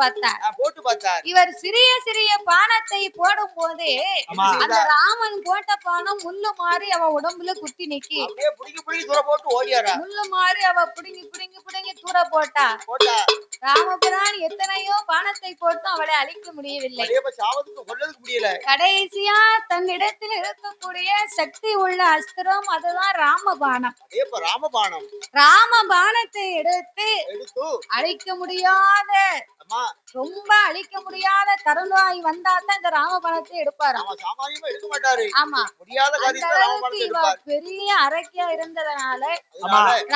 பார்த்தார். போட்டு பார்த்தார். இவர் சிறிய சிறிய பானத்தை போடும் போதே. அந்த ராமன் போட்ட பானம் முள்ளு மாறி அவ உடம்புல குத்தி நிக்கி. முள்ளு மாறி அவ புடுங்கி புடுங்கி புடுங்கி தூர போட்டா. ராமபுரான் எத்தனையோ பானத்தை போட்டும் அவளை அழிக்க முடியவில்லை. கடைசியா தன்னிடத்தில் இருக்கக்கூடிய சக்தி உள்ள அஸ்திரம் அதுதான் ராமபானம். ராமபானம். ராமபானத்தை எடுத்து அழிக்க முடியாத ரொம்ப அழிக்க முடியாத தருணாய் வந்தா தான் இந்த ராமபானத்தை மாட்டாரு. ஆமா. எடுப்பார். பெரிய அரக்கியா இருந்ததுனால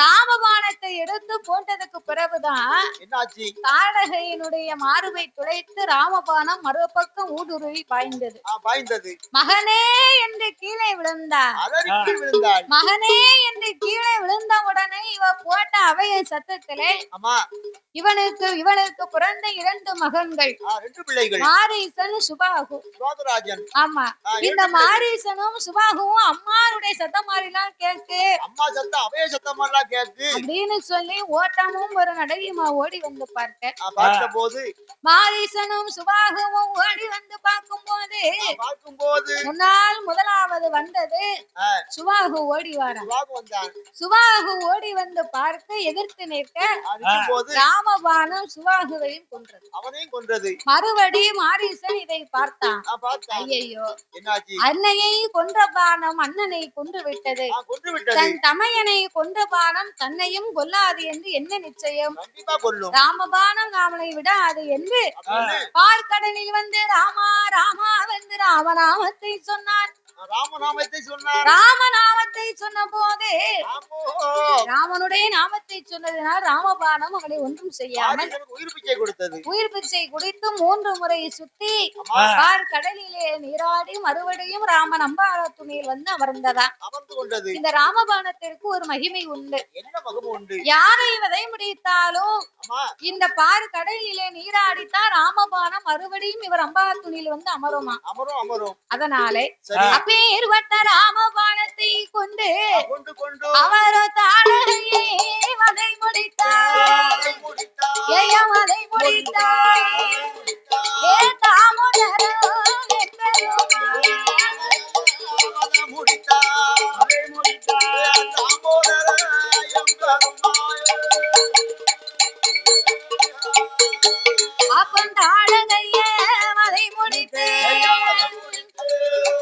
ராமபானத்தை எடுத்து போட்டதுக்கு பிறகுதான் என்னாச்சு தாடகையினுடைய மார்பை துளைத்து ராமபானம் மறுபக்கம் ஊடுருவி பாய்ந்தது. பாய்ந்தது. மகனே என்று கீழே விழுந்தார் விழுந்தாள். மகனே என்று கீழே விழுந்த உடனே இவ போட்ட அவைய சத்தத்திலே இவனுக்கு இவனுக்கு பிறந்த இரண்டு மகன்கள். மாரீசன் சுபாகு. ஆமா. இந்த. மாரீசனும் சுபாகுவும் அம்மாருடைய சத்தம் மாதிரிலாம் கேக்கு. அம்மா சத்தம் அவைய சத்தம் எல்லாம் கேட்டு அப்படின்னு சொல்லி ஓட்டமும் ஒரு நடையுமா ஓடி வந்து பார்க்க. ஆ, பார்த்த போது மாரீசனும் சுபாகுவும் ஓடி வந்து பார்க்கும்போது பார்க்கும் போது முன்னால் முதலாவது வந்தது. சுபாகு ஓடி வாரா. சுவாகு வந்தான். சுபாகு ஓடி வந்து பார்க்க எதிர்த்து நிற்க போது ராமபானம் சுபாகுவையும் கொன்றது. அவனையும் கொன்றது. மறுபடி மாரீசன் இதை பார்த்தான். ஐயையோ. அன்னையை கொன்ற பானம் அண்ணனை கொன்று விட்டது. தன் தமையனை கொன்ற பானம் தன்னையும் கொல்லாது என்று என்ன நிச்சயம்? கொல்லும். ராமபானம் ராமனை விடாது என்று அப்படின்னு பார்க்கடலில் வந்து ராமா ராமா வந்து ராமநாமத்தை சொன்னான் ராமநாமத்தை சொன்னார். ராமநாமத்தை சொன்ன போது ராமோ ராமனுடைய நாமத்தை சொன்னதினால் ராமபானம் அவனை ஒன்றும் செய்யாமல் உயிர் பிச்சை கொடுத்தது. உயிர் பிச்சை குடித்து மூன்று முறை சுத்தி பார் கடலிலே நீராடி மறுபடியும் ராமன் அம்பார துணியில் வந்து அமர்ந்ததா அமர்ந்து கொண்டது. இந்த ராமபானத்திற்கு ஒரு மகிமை உண்டு. என்ன மகமும் உண்டு? யாரை வதை முடித்தாலும் இந்த பார் கடலிலே நீராடித்தான் ராமபானம் மறுபடியும் இவர் அம்பார துணியில் வந்து அமருமா அமரும் அமரும். அதனாலே சரி அப்பேற்பட்ட ராமபானத்தை கொண்டு அவரோ தாடகையே அதை முடித்தார். ஏயம் முடித்தார். ஏ. அதை முடித்தார். அதை. தாமோதர எம்பெருமாள். அப்பன் தாடகையே வதை முடித்து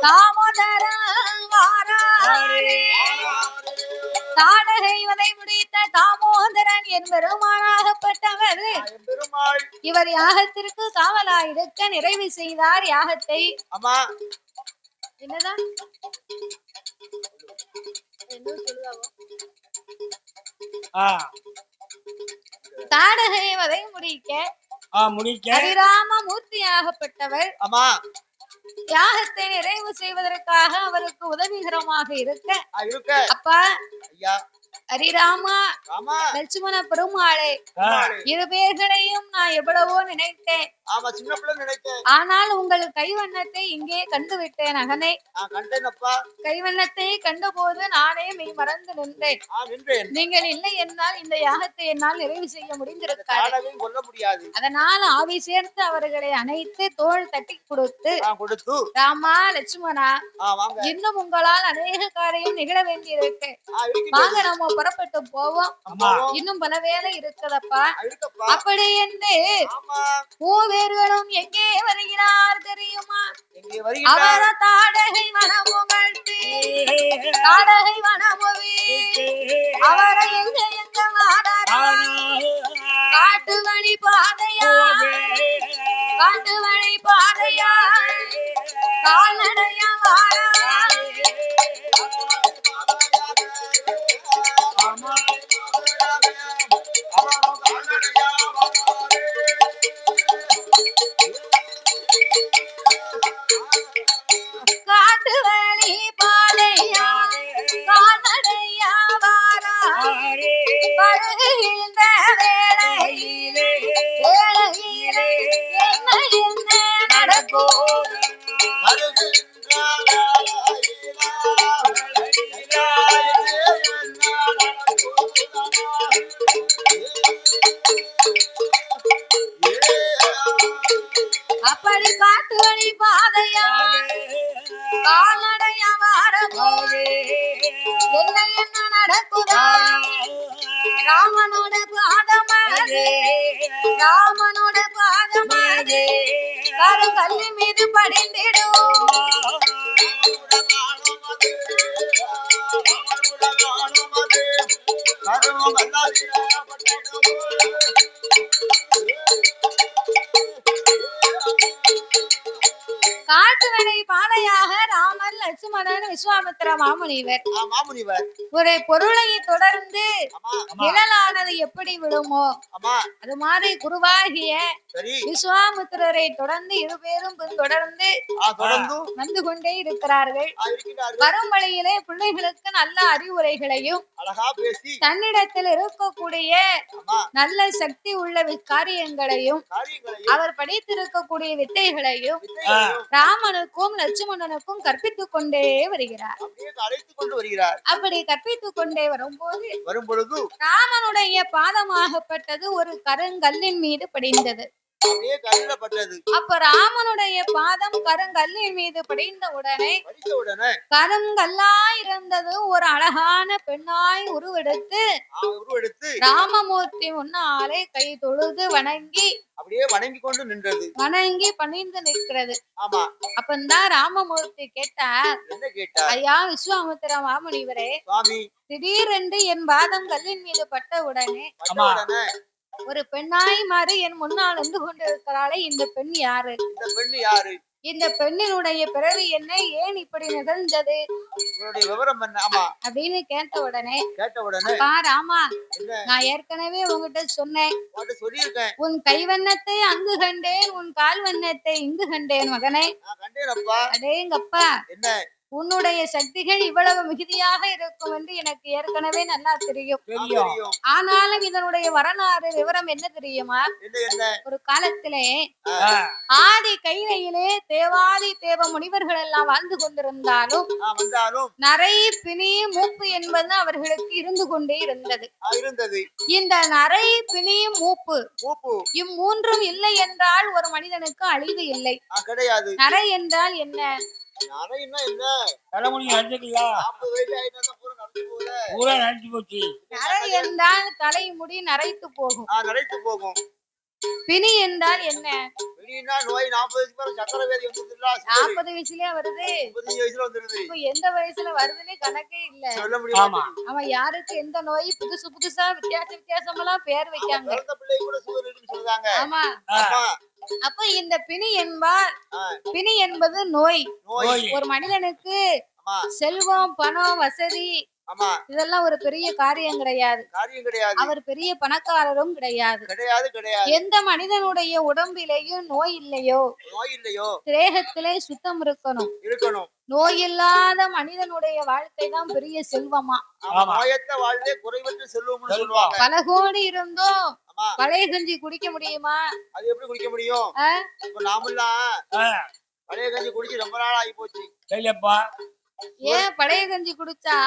தாமோதரன் வாராரே. முடித்த தாமோதரன் என் பெருமானாகப்பட்டவர் இவர் யாகத்திற்கு காவலாயிருக்க நிறைவு செய்தார் யாகத்தை என்னதான் என்ன சொல்லுவாவோ? வதை முடிக்க ஆ முடிக்க ஹரிராம மூர்த்தியாகப்பட்டவர் அம்மா யாகத்தை நிறைவு செய்வதற்காக அவருக்கு உதவிகரமாக இருக்க. இருக்க. அப்பா ஐயா. ஹரிராமா ஆமா லட்சுமண பெருமாளே. ஆ, இரு பேர்களையும் நான் எவ்வளவோ நினைத்தேன். ஆனால் உங்கள் கைவண்ணத்தை இங்கே கண்டு விட்டேன் அகனே கைவண்ணத்தை கண்டபோது நானே மெய் மறந்து நின்றேன். நான் நின்றேன். நீங்கள் இல்லை என்றால் இந்த யாகத்தை என்னால் நிறைவு செய்ய முடிந்திருக்காது. அதனால் ஆவி சேர்த்து அவர்களை அணைத்து தோள் தட்டி கொடுத்து ராமா லட்சுமணா இன்னும் உங்களால் அநேக காரியம் நிகழ வேண்டியிருக்கு. வாங்க நம்ம புறப்பட்டு போவோம். இன்னும் பல வேலை இருக்குதப்பா. அப்படி என்று பூவேர்களும் எங்கே வருகிறார் தெரியுமா? அவர தாடகை மனமுகழ்த்தி தாடகை மனமுவி அவரை எங்க எங்க காட்டு வழி பாதையா? காட்டு வழி பாதையா? கால்நடையா அப்படி காட்டு வழி பாதையா? கால்நடையா வாரமோ என்ன என்ன நடக்குதா? ராமனோட பாதமாது ராமனோட பாதமாது கரு கல்லு மீது படிந்திடும். கருமம் பாதையாக ராமன் லட்சுமணன் விஸ்வாமித்திர மாமுனிவர். மாமுனிவர். ஒரு பொருளை தொடர்ந்து நிழலானது எப்படி ஆமா. அது மாதிரி குருவாகிய விஸ்வாமித்திரரை தொடர்ந்து இருபேரும் தொடர்ந்து வந்து கொண்டே இருக்கிறார்கள். வரும் வழியிலே பிள்ளைகளுக்கு நல்ல அறிவுரைகளையும் தன்னிடத்தில் இருக்கக்கூடிய நல்ல சக்தி உள்ள காரியங்களையும். அவர் படித்திருக்கக்கூடிய வித்தைகளையும் ராமனுக்கும் லட்சுமணனுக்கும் கற்பித்துக் கொண்டே வருகிறார். அப்படியே அழைத்துக் கொண்டு வருகிறார். அப்படி கற்பித்துக் கொண்டே வரும்போது வரும் பொழுது ராமனுடைய பாதமாகப்பட்டது ஒரு கருங்கல்லின் மீது படிந்தது. அப்படியே அப்ப ராமனுடைய பாதம் கருங்கல்லின் மீது படிந்த உடனே படித்த உடனே இருந்தது ஒரு அழகான பெண்ணாய் உருவெடுத்து ராமமூர்த்தி முன்னாலே கை தொழுது வணங்கி அப்படியே வணங்கி கொண்டு நின்றது. வணங்கி பணிந்து நிற்கிறது. ஆமா. அப்பந்தான் ராமமூர்த்தி கேட்டார் என்ன கேட்டார்? ஐயா விஸ்வாமித்திர மாமுனிவரே சுவாமி. திடீரென்று என் பாதம் கல்லின் மீது பட்ட. உடனே ஒரு பெண்ணாய் மாறி என் முன்னால் வந்து கொண்டிருக்கிறாளே இந்த பெண் யாரு? இந்த பெண்ணு யாரு? இந்த பெண்ணினுடைய பிறவி என்ன ஏன் இப்படி நிகழ்ந்தது? உங்களுடைய விவரம் என்ன? ஆமா. அப்படின்னு கேட்ட உடனே கேட்ட உடனே அப்பா ராமா என்ன? நான் ஏற்கனவே உங்ககிட்ட சொன்னேன். சொல்லியிருக்கேன். உன் கைவண்ணத்தை அங்கு கண்டேன் உன் கால் வண்ணத்தை இங்கு கண்டேன் மகனே. நான் கண்டேனப்பா அடேங்கப்பா. என்ன? உன்னுடைய சக்திகள் இவ்வளவு மிகுதியாக இருக்கும் என்று எனக்கு ஏற்கனவே நல்லா தெரியும். ஆனாலும் இதனுடைய வரலாறு விவரம் என்ன தெரியுமா? ஒரு காலத்திலே ஆதி கைலையிலே தேவாதி தேவ முனிவர்கள் எல்லாம் வாழ்ந்து கொண்டிருந்தாலும் நரை பிணி மூப்பு என்பது அவர்களுக்கு இருந்து கொண்டே இருந்தது. இந்த நரை பிணி மூப்பு இம்மூன்றும் இல்லை என்றால் ஒரு மனிதனுக்கு அழிவு இல்லை. நரை என்றால் என்ன? தலைமுடி நடந்துக்கலையா நாற்பது வயசு ஆயிட்டா பூரா நினைச்சு போச்சு. நரை என்றால் தலைமுடி நரைத்து போகும். நரைத்து போகும். பிணி என்றால் என்ன? நோய் நாற்பது வயசுக்கு மேல சக்கரை வியாதி வந்துருதுல நாற்பது வயசுலயே வருது. முப்பத்தஞ்சு வயசுல வந்துருது. இப்ப எந்த வயசுல வருதுன்னு கணக்கே இல்ல. சொல்ல ஆமா. யாருக்கு எந்த நோய்? புதுசு புதுசா வித்தியாச வித்தியாசமெல்லாம் பேர் வைக்காங்க. பிறந்த பிள்ளை கூட சுகர் இருக்குன்னு சொல்றாங்க. ஆமா. அப்ப இந்த பிணி என்பார் பிணி என்பது நோய். ஒரு மனிதனுக்கு செல்வம் பணம் வசதி இதெல்லாம் ஒரு பெரிய காரியம் கிடையாது. காரியம் கிடையாது. அவர் பெரிய பணக்காரரும் கிடையாது. கிடையாது கிடையாது. எந்த மனிதனுடைய உடம்பிலேயும் நோய் இல்லையோ? நோய் இல்லையோ? தேகத்திலே சுத்தம் இருக்கணும். இருக்கணும். நோய் இல்லாத மனிதனுடைய வாழ்க்கை தான் பெரிய செல்வமா? பல கோடி இருந்தும். பழைய கஞ்சி குடிக்க முடியுமா? அது எப்படி குடிக்க முடியும்? நாமெல்லாம் பழைய கஞ்சி குடிச்சு ரொம்ப நாள் ஆகி போச்சு. சரியப்பா ஏன் பழைய கஞ்சி குடிச்சா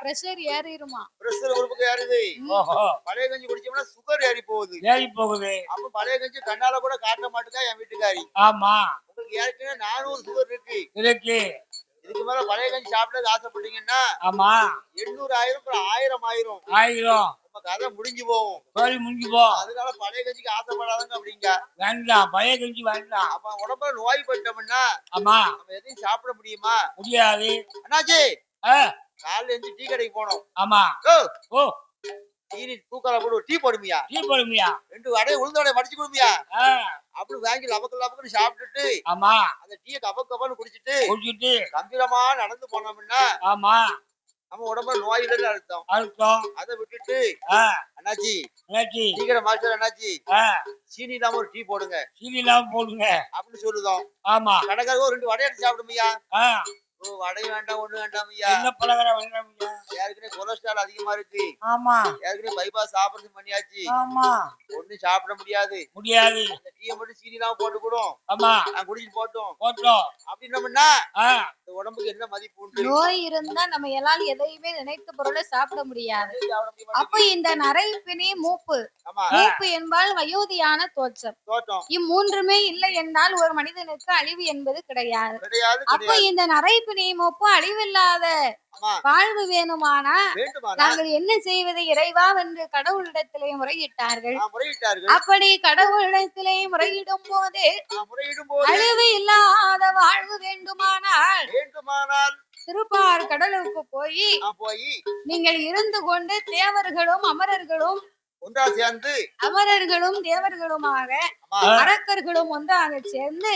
பிரஷர் ஏறிடுமா பிரஷர் உறுப்புக்கு ஏறுது. பழைய கஞ்சி குடிச்சோம்னா சுகர் ஏறி போகுது ஏறி போகுது அப்ப பழைய கஞ்சி கண்ணால கூட காட்ட மாட்டேங்கா என் வீட்டுக்காரி? ஆமா. உங்களுக்கு ஏற்கனவே நானூறு சுகர் இருக்கு. இருக்கு. இதுக்கு மேல பழைய கஞ்சி சாப்பிட்டது ஆசைப்பட்டீங்கன்னா ஆமா. எண்ணூறு ஆயிரம் அப்புறம் ஆயிரம் ஆயிரம். ஆயிரம். கதை முடிஞ்சு போகும். முடிஞ்சு போ. அதனால பழைய கஞ்சிக்கு ஆசைப்படாதங்க அப்படிங்க. வேண்டாம் பழைய கஞ்சி வேண்டாம். அப்ப உடம்புல நோய் பட்டோம்னா ஆமா. நம்ம எதையும் சாப்பிட முடியுமா? முடியாது. அண்ணாச்சி காலைல எஞ்சி டீ கடைக்கு போனோம். ஆமா. ஓ. டீ தூக்கால ஒரு டீ போடுமியா? டீ போடுமியா? ரெண்டு வடையை உளுந்த வடையை மடிச்சு கொடுமியா? அப்படி வாங்கி லபக்கு லபக்குன்னு சாப்பிட்டுட்டு ஆமா. அந்த டீயை கப கபன்னு குடிச்சிட்டு குடிச்சிட்டு. கம்பீரமா நடந்து போனோம்னா ஆமா. நம்ம உடம்புல நோய் இல்லைன்னு அர்த்தம். அர்த்தம். அதை விட்டுட்டு அண்ணாச்சி டீ கடை மாஸ்டர் அண்ணாச்சி சீனி இல்லாம ஒரு டீ போடுங்க. சீனி இல்லாம போடுங்க. அப்படின்னு சொல்லுதோம். ஆமா. கடைக்காரங்க ஒரு ரெண்டு வடை எடுத்து சாப்பிடுமையா? வடையும் வேண்டாம் ஒண்ணு வேண்டாம் ஐயா. என்ன பலகாரம் வேண்டாம்யா? ஏற்கனவே கொலஸ்ட்ரால் அதிகமா இருக்கு. ஆமா. ஏற்கனவே பைபாஸ் ஆபரேஷன் பண்ணியாச்சு. ஆமா. ஒண்ணும் சாப்பிட முடியாது. முடியாது. அந்த டீயை மட்டும் சீனி இல்லாம போட்டு கூடும் ஆமா. நான் குடிச்சிட்டு போட்டோம். போட்டோம். அப்படின்னோம்னா இந்த உடம்புக்கு என்ன மதிப்பு உண்டு? நோய் இருந்தா நம்ம எல்லாம் எதையுமே நினைத்த பொருளை சாப்பிட முடியாது. அப்ப இந்த நரைப்பிணி மூப்பு. மூப்பு என்பால் வயோதியான தோற்றம். தோட்டம் இம்மூன்றுமே இல்லை என்றால் ஒரு மனிதனுக்கு அழிவு என்பது கிடையாது. கிடையாது அப்ப இந்த நரைப்பிணி நரைப்பு நீமொப்பு அழிவில்லாத வாழ்வு வேணுமானா நாங்கள் என்ன செய்வது? இறைவா என்று கடவுளிடத்திலே முறையிட்டார்கள். அப்படி கடவுளிடத்திலே முறையிடும் போது ஆ, முறையிடும் போது அழிவு இல்லாத வாழ்வு வேண்டுமானால் வேண்டுமானால் திருப்பார் கடலுக்கு போய் நீங்கள் இருந்து கொண்டு தேவர்களும் அமரர்களும் ஒன்றா சேர்ந்து அமரர்களும் தேவர்களுமாக அரக்கர்களும் ஒன்றாக சேர்ந்து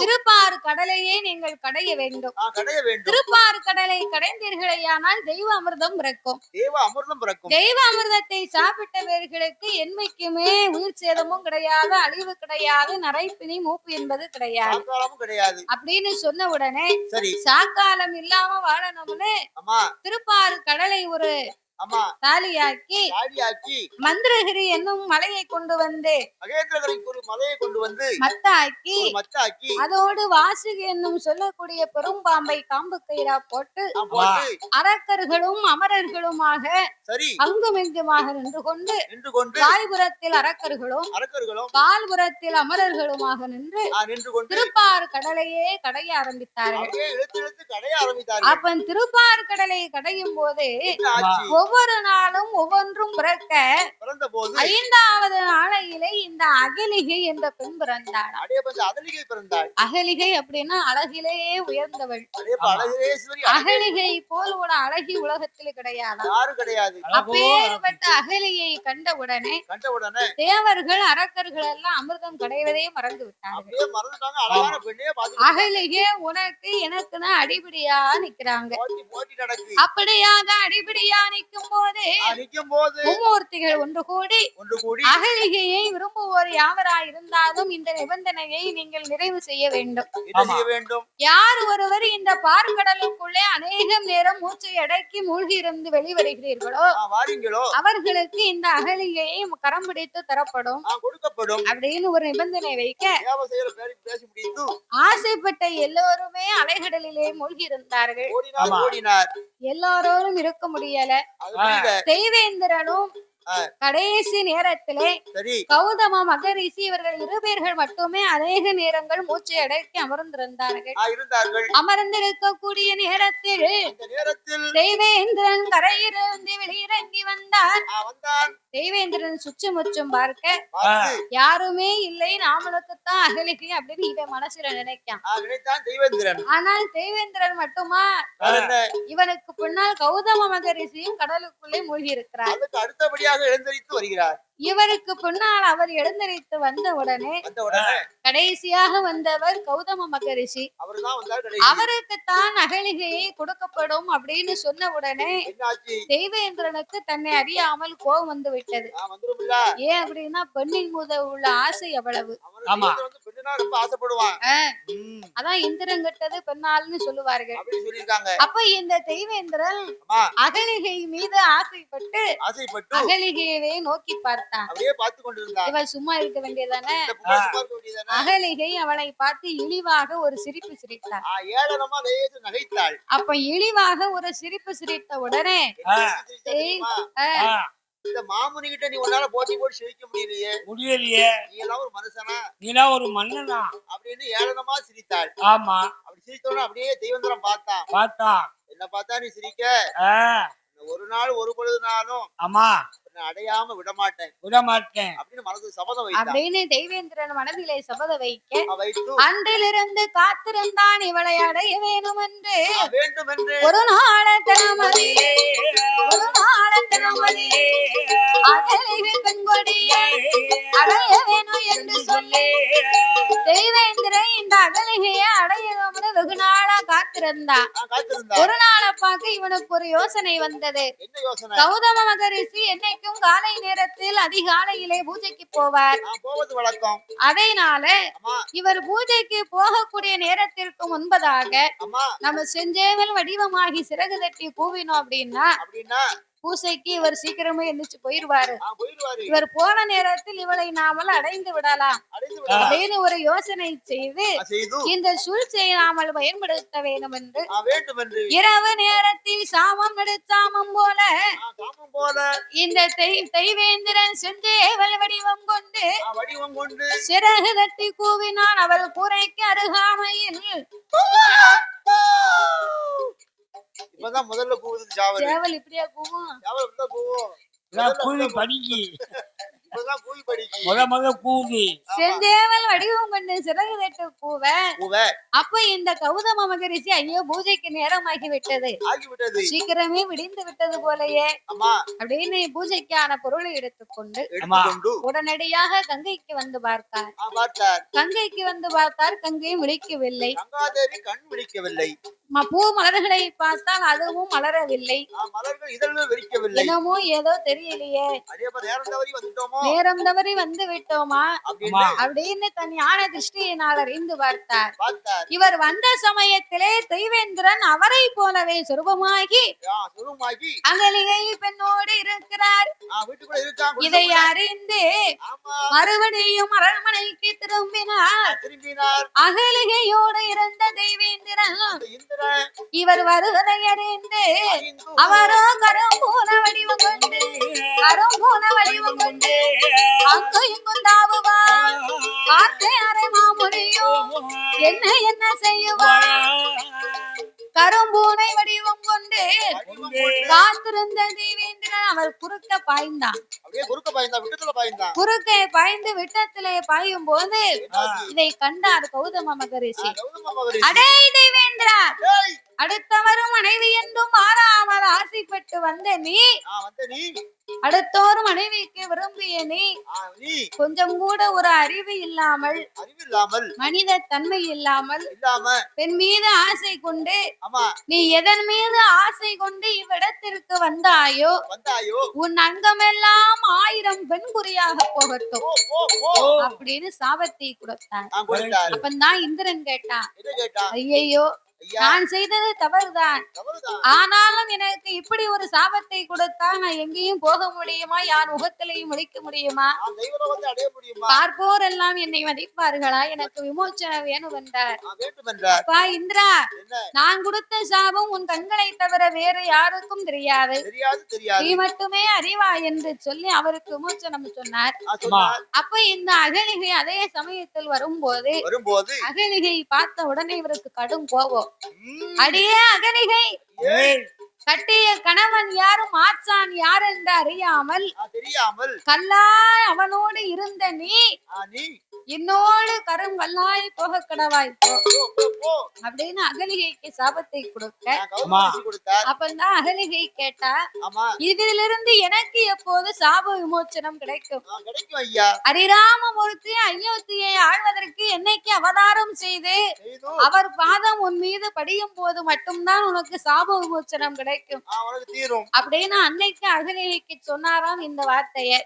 திருப்பார் கடலையே நீங்கள் கடைய வேண்டும். கடைய வேண்டும். திருப்பார் கடலை கடைந்தீர்களேயானால் தெய்வ அமிர்தம் பிறக்கும். தேவ அமிர்தம் பிறக்கும். தெய்வ அமிர்தத்தை சாப்பிட்டவர்களுக்கு என்னைக்குமே உயிர் சேதமும் கிடையாது அழிவு கிடையாது நரைப்பினி மூப்பு என்பது கிடையாது. கிடையாது. அப்படின்னு சொன்ன உடனே சாக்காலம் இல்லாம வாழணும்னு திருப்பாறு கடலை ஒரு தாலியாக்கி காடியாக்கி மந்திரகிரி என்னும் மலையை கொண்டு வந்து ஒரு மலையை கொண்டு வந்து மத்தாக்கி மத்தாக்கி அதோடு வாசுகி என்னும் சொல்லக்கூடிய பெரும்பாம்பை காம்பு கயிறா போட்டு அரக்கர்களும் அமரர்களுமாக சரி. அங்குமிங்குமாக நின்று கொண்டு நின்று கொண்டு வாய்புறத்தில் அரக்கர்களும் அரக்கர்களும் கால்புறத்தில் அமரர்களுமாக நின்று நான் நின்று கொண்டு திருப்பாறு கடலையே கடைய ஆரம்பித்தார்கள். அப்படியே இழுத்து இழுத்து கடைய ஆரம்பித்தார்கள். அப்ப திருப்பாறு கடலை கடையும் போது ஒவ்வொரு நாளும் ஒவ்வொன்றும் பிறக்க பிறந்த போது ஐந்தாவது நாளையிலே இந்த அகலிகை என்ற பெண் பிறந்தாள். அதலிகை பிறந்தாள். அகலிகை அப்படின்னா அழகிலேயே உயர்ந்தவள். அடைய அழகேஸ்வரி அகலிகை போல் ஒரு அழகி உலகத்தில் கிடையாது. யாரும் கிடையாது. அப்பேற்பட்ட அகலியை கண்டவுடனே கண்ட உடனே தேவர்கள் அரக்கர்கள் எல்லாம் அமிர்தம் கிடைவதே மறந்து விட்டார்கள் அப்படியே மறந்துட்டாங்க. அழகான பெண்ணே பாத்து அகலிகே உனக்கு எனக்குன்னு அடிபடியா நிக்கிறாங்க. அப்படியாக அடிபடியா நிற்கும் போது நிக்கும் போது மும்மூர்த்திகள் ஒன்று கூடி ஒன்று கூடி அகலிகையை விரும்புவோர் யாவராய் இருந்தாலும் இந்த நிபந்தனையை நீங்கள் நிறைவு செய்ய வேண்டும். வேண்டும். யார் ஒருவர் இந்த பார்க்கடலுக்குள்ளே அநேகம் நேரம் மூச்சை அடக்கி மூழ்கி இருந்து வெளிவருகிறீர்களோ அவர்களுக்கு இந்த அகலிகையை கரம் பிடித்து தரப்படும். கொடுக்கப்படும். அப்படின்னு ஒரு நிபந்தனை வைக்க ஆசைப்பட்ட எல்லோருமே அலைகடலிலே மூழ்கி இருந்தார்கள் எல்லாரோரும் இருக்க முடியல. ஆ. கடைசி நேரத்திலே கௌதம மகரிஷி இவர்கள் இருபேர்கள் மட்டுமே அநேக நேரங்கள் மூச்சை அடக்கி அமர்ந்திருந்தார்கள். அமர்ந்திருக்கக்கூடிய நேரத்தில் தெய்வேந்திரன் கரையிலிருந்து வெளியிறங்கி வந்தார் தெய்வேந்திரன் சுச்சு முச்சும் பார்க்க யாருமே இல்லை நாமளுக்குத்தான் அகலிகை அப்படின்னு இவன் மனசுல நினைக்கான். ஆனால் தெய்வேந்திரன் மட்டுமா? இவனுக்கு பின்னால் கௌதம மகரிஷியும் கடலுக்குள்ளே மூழ்கி இருக்கிறார் அதுக்கு அடுத்தபடியாக எழுந்தரித்து வருகிறார் இவருக்கு பின்னால் அவர் எழுந்தரித்து வந்த உடனே கடைசியாக வந்தவர் கௌதம மகரிஷி. அவர்தான் வந்தார் கடைசி. அவருக்குத்தான் அகலிகையை கொடுக்கப்படும் அப்படின்னு சொன்ன உடனே தெய்வேந்திரனுக்கு தன்னை அறியாமல் கோபம் வந்து விட்டது. ஏன் அப்படின்னா பெண்ணின் மீது உள்ள ஆசை. ம், அதான் இந்திரன் கெட்டது பெண்ணால்னு சொல்லுவார்கள். அப்ப இந்த தெய்வேந்திரன் அகலிகை மீது ஆசைப்பட்டு அகலிகையவே நோக்கி பார்த்தான் அப்படியே பார்த்து கொண்டிருந்தான். இவள் சும்மா இருக்க வேண்டியதானே? அகலிகை அவளை பார்த்து இழிவாக ஒரு சிரிப்பு சிரித்தார் ஆ, ஏளனமா லேசு நகைத்தாள். அப்ப இழிவாக ஒரு சிரிப்பு சிரித்த உடனே இந்த மாமுனி கிட்ட நீ உன்னால போட்டி போட்டு சிரிக்க முடியலையே. முடியலையே. நீ எல்லாம் ஒரு மனுஷனா? நீதான் ஒரு மன்னனா? அப்படின்னு ஏளனமா சிரித்தாள். ஆமா. அப்படி சிரித்தோன்னு அப்படியே தெய்வந்திரம் பார்த்தான். பார்த்தா என்ன பார்த்தா நீ சிரிக்க? ஒரு நாள் ஒரு பொழுதுனாலும் ஆமா. அடையாம விட மாட்டேன் விட மாட்டேன் அப்படின்னு மனசு சபதம் வைத்தான் அப்படின்னு தெய்வேந்திரன் மனதிலே சபத வைக்க அன்றிலிருந்து காத்திருந்தான் இவளை அடைய வேணும் என்று வேண்டும் என்று ஒரு நாள தினமதியே ஒரு நாள தினமதியே அகலிகை பெண்கொடியை அடைய வேணும் என்று சொல்லி தெய்வேந்திரன் இந்த அகலிகையை அடையணும்னு வெகு நாளா காத்திருந்தான். ஒரு நாளை பார்க்க இவனுக்கு ஒரு யோசனை வந்தது. என்ன யோசனை? கௌதம மகரிஷி என்னைக்கும் காலை நேரத்தில் அதிகாலையிலே பூஜைக்கு போவார். போவது வழக்கம். அதனால இவர் பூஜைக்கு போகக்கூடிய நேரத்திற்கு முன்பதாக நம்ம செஞ்சேவல் வடிவமாகி சிறகு தட்டி கூவினோம் அப்படின்னா பூசைக்கு இவர் சீக்கிரமே எந்திரிச்சு போயிருவாரு இவர் போன நேரத்தில் இவளை நாமல் அடைந்து விடலாம். அப்படின்னு ஒரு யோசனை செய்து இந்த சூழ்ச்சியை நாமல் பயன்படுத்த வேண்டும் என்று இரவு நேரத்தில் சாமம் நடுச்சாமம் போல இந்த தெய் தெய்வேந்திரன் கொண்டு ஆ, வடிவம் கொண்டு. சிறகு தட்டி கூவினான் அவள் கூரைக்கு அருகாமையில். இப்பதான் முதல்ல கூவுது சாவல் சேவல் இப்படியா கூவும்? சாவல் இப்பதான் கூவும். கூவி படிக்கு முத முத கூவி. செஞ்சேவல் வடிவம் கொண்டு சிறகு தட்டு கூவ கூவ அப்ப இந்த கௌதம மகரிஷி ஐயோ பூஜைக்கு நேரமாகி விட்டது ஆகி விட்டது சீக்கிரமே விடிந்து விட்டது போலயே. அம்மா அப்படின்னு பூஜைக்கான பொருளை எடுத்துக்கொண்டு உடனடியாக கங்கைக்கு வந்து பார்த்தார். கங்கைக்கு வந்து பார்த்தார் கங்கை விழிக்கவில்லை கண் விழிக்கவில்லை பூ மலர்களை பார்த்தால் அதுவும் மலரவில்லை. மலர்கள் இதழ்கள் என்னமோ ஏதோ தெரியலையே. அதே போல நேரம் தவறி வந்துட்டோமோ? நேரம் தவறி வந்து விட்டோமா? அப்படின்னு தன் ஞான திருஷ்டியினால் அறிந்து பார்த்தார். இவர் வந்த சமயத்திலே தெய்வேந்திரன் அவரை போலவே சொருபமாகி அகலிகை பெண்ணோடு இருக்கிறார். இதை. அறிந்து மறுபடியும் அரண்மனைக்கு திரும்பினார். அகலிகையோடு இருந்த தெய்வேந்திரன் இவர் வருவதை அறிந்து அறிந்து அவரோ கரும்பூன வடிவம் கொண்டு கரும்பூன வடிவம் கொண்டு அங்கு இங்கும் தாவுவா காற்றை அரை மாமுடியோ என்ன என்ன செய்யுவா கரும்பூனை வடிவம் கொண்டு கொண்டு காத்திருந்த தேவேந்திரன் அவர் குறுக்க பாய்ந்தான். குறுக்க பாய்ந்து விட்டத்திலே பாயும் போது? இதை கண்டார் கௌதம மகரிஷி. அடே தேவேந்திரா அடுத்தவரும் மனைவி என்றும் மாறாமல் ஆசைப்பட்டு வந்த நீ அடுத்தோர் மனைவிக்கு விரும்பிய நீ கொஞ்சம் கூட ஒரு அறிவு இல்லாமல் மனித தன்மை இல்லாமல் இல்லாம. பெண் மீது ஆசை கொண்டு நீ எதன் மீது ஆசை கொண்டு இவ்விடத்திற்கு வந்தாயோ? வந்தாயோ? உன் அங்கமெல்லாம் ஆயிரம் பெண் குறியாக போகட்டும். அப்படின்னு சாபத்தை கொடுத்தார். அப்பந்தான் இந்திரன் கேட்டான். ஐயையோ ஐயா நான் செய்தது தவறுதான். ஆனாலும் எனக்கு இப்படி ஒரு சாபத்தை கொடுத்தா நான் எங்கேயும் போக முடியுமா? யார் முகத்திலையும் முடிக்க முடியுமா? பார்ப்போர் எல்லாம் என்னை மதிப்பார்களா? எனக்கு விமோச்சனம் வேணும் என்றார் அப்பா இந்திரா நான் கொடுத்த சாபம் உன் கண்களை தவிர வேற யாருக்கும் தெரியாது. நீ மட்டுமே அறிவா என்று சொல்லி அவருக்கு விமோச்சனம் சொன்னார். அப்ப இந்த அகலிகை அதே சமயத்தில் வரும்போது அகலிகை பார்த்த உடனே இவருக்கு கடும் கோபம். அடியே அகலிகை. ஏய், கட்டிய கணவன் யாரும் ஆச்சான் யார் என்று அறியாமல் கல்லாய் அவனோடு இருந்த நீ. ஆ, நீ என்னோடு கருங்கல்லாய் போக கடவாய் அப்படின்னு அகலிகைக்கு சாபத்தை கொடுக்க. அப்பந்தான் அகலிகை கேட்டா இதிலிருந்து எனக்கு எப்போது சாப விமோச்சனம் கிடைக்கும்? ஐயா. ஹரிராமமூர்த்தி அயோத்தியை ஆழ்வதற்கு என்னைக்கு அவதாரம் செய்து அவர் பாதம் உன் மீது படியும் போது மட்டும்தான் உனக்கு சாப விமோச்சனம் கிடைக்கும். அப்படின்னு அன்னைக்கு அகலிகைக்கு சொன்னாராம் இந்த வார்த்தையை.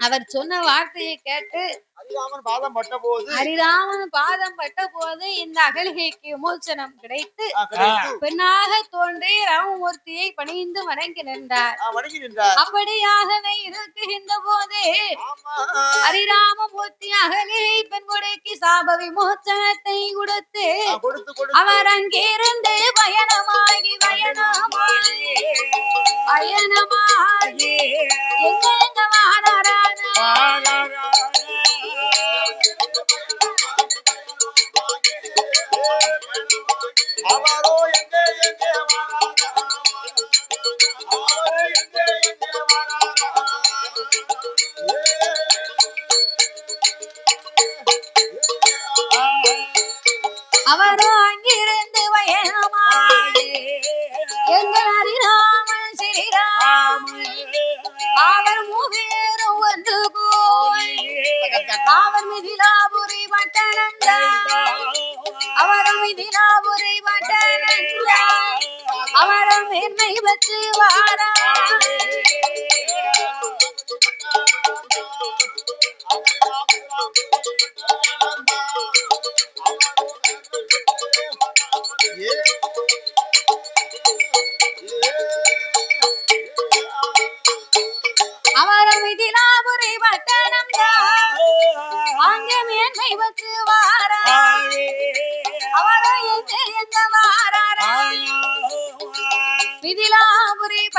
அவர் சொன்ன வார்த்தையை கேட்டு அதிகாமன் பாதம் பட்ட போது ஹரிராமன் பாதம் பட்ட போது இந்த அகலிகைக்கு விமோச்சனம் கிடைத்து பெண்ணாக தோன்றி ராமமூர்த்தியை பணிந்து வணங்கி நின்றார். அப்படியாகவே இருக்குகின்ற போதே ஹரிராமமூர்த்தி அகலிகை பெண்குடைக்கு சாப விமோச்சனத்தை கொடுத்து அவர் அங்கிருந்து பயணமாகி பயணமாகி பயணமாகி. எங்க எங்க அவரோ எங்கே எங்கே வாராரா? அவரோ எங்கே எங்கே வாராரா? அவரோ அங்கிருந்து எங்கள் மூவேரும் வந்து போய் அவர் மிதிலாபுரி அவர் மிதிலாபுரி பட்டணந்தா அவரும் மேன்மை வாரா அங்கே மேன்மை வச்சுவார்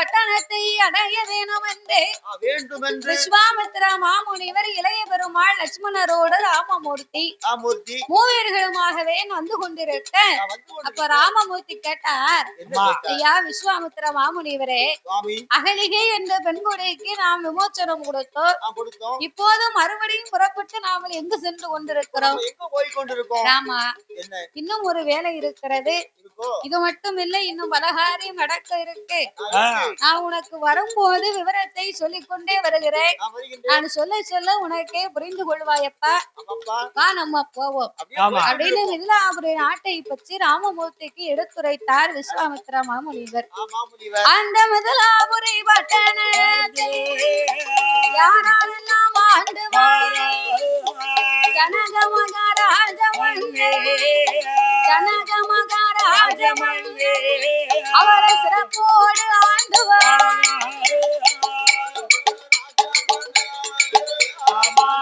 பட்டணத்தை அடைய வேணும் என்று விஸ்வாமித்ர மாமுனிவர் இளைய பெருமாள் லட்சுமணரோடு ராமமூர்த்தி ராமூர்த்தி மூவர்களுமாகவே வந்து கொண்டிருக்க அப்ப. ராமமூர்த்தி கேட்டார்? ஐயா விஸ்வாமித்ர மாமுனிவரே அகலிகை என்ற பெண்குடிக்கு நாம் விமோச்சனம் கொடுத்தோம். இப்போது மறுபடியும் புறப்பட்டு நாமல் எங்கு சென்று கொண்டிருக்கிறோம்? என்ன? இன்னும் ஒரு வேலை இருக்கிறது. இருக்கோ? இது மட்டும் இல்லை இன்னும் பலகாரியம் நடக்க இருக்கு. நான் உனக்கு வரும்போது விவரத்தை சொல்லிக் கொண்டே வருகிறேன். நான் சொல்ல சொல்ல உனக்கே புரிந்து கொள்வாயப்பா. வா நம்ம போவோம். அப்படின்னு கொண்டிருக்கோம். மிதிலாபுரி நாட்டை பற்றி ராமமூர்த்திக்கு எடுத்துரைத்தார் விஸ்வாமித்ர மாமுனிவர். ஆ, மாமுனிவர். அந்த மிதிலாபுரி ஆண்டு ஜனக மகாராஜ மன்னே ஜனக மகாராஜ மன்னே அவரை சிறப்போடு ஆண்டு 啊